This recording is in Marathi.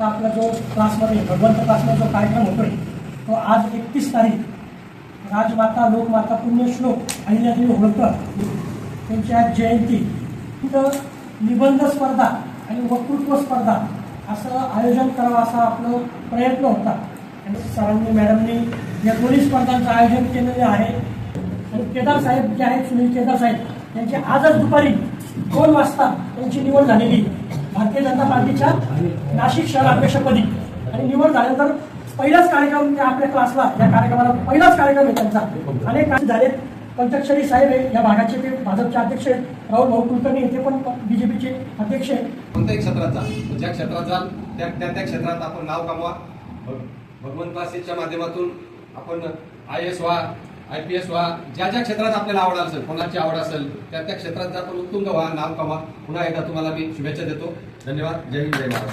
आता आपला जो क्लासमध्ये भगवंत क्लासमध्ये जो कार्यक्रम होतोय तो आज एकतीस तारीख राजमाता लोकमाता पुण्यश्लोक अहिल्यादेवी होळकर त्यांची आज जयंती. तिथं निबंध स्पर्धा आणि वक्तृत्व स्पर्धा असं आयोजन करावं असा आपलं प्रयत्न होता. आणि सरांनी मॅडमनी या दोन्ही स्पर्धांचं आयोजन केलेलं आहे. आणि केदार साहेब जे आहेत सुनील केदार साहेब यांची आजच दुपारी दोन वाजता त्यांची निवड झालेली. भारतीय जनता पार्टीच्या नाशिक शहर अध्यक्षपदी. आणि निवड झाल्यानंतर पहिलाच कार्यक्रम त्या आपल्या क्लासला या कार्यक्रमाला पहिलाच कार्यक्रम आहे त्यांचा. अनेक काम झालेत. पंचक्षरी साहेब आहे या भागाचे ते भाजपचे अध्यक्ष आहेत. राहुल भाऊ कुलकर्णी येथे पण बीजेपीचे अध्यक्ष आहेत. कोणत्याही क्षेत्रात जा ज्या क्षेत्रात जाल त्या त्या त्या क्षेत्रात आपण नाव कमवा. भगवंत माध्यमातून आपण आय एस व्हा आय पी एस व्हा ज्या ज्या क्षेत्रात आपल्याला आवड असेल कोणाची आवड असेल त्या त्या क्षेत्रात जातो उत्तुंग व्हा नाव कमा. पुन्हा एकदा तुम्हाला मी शुभेच्छा देतो. धन्यवाद. जय हिंद जय महाराज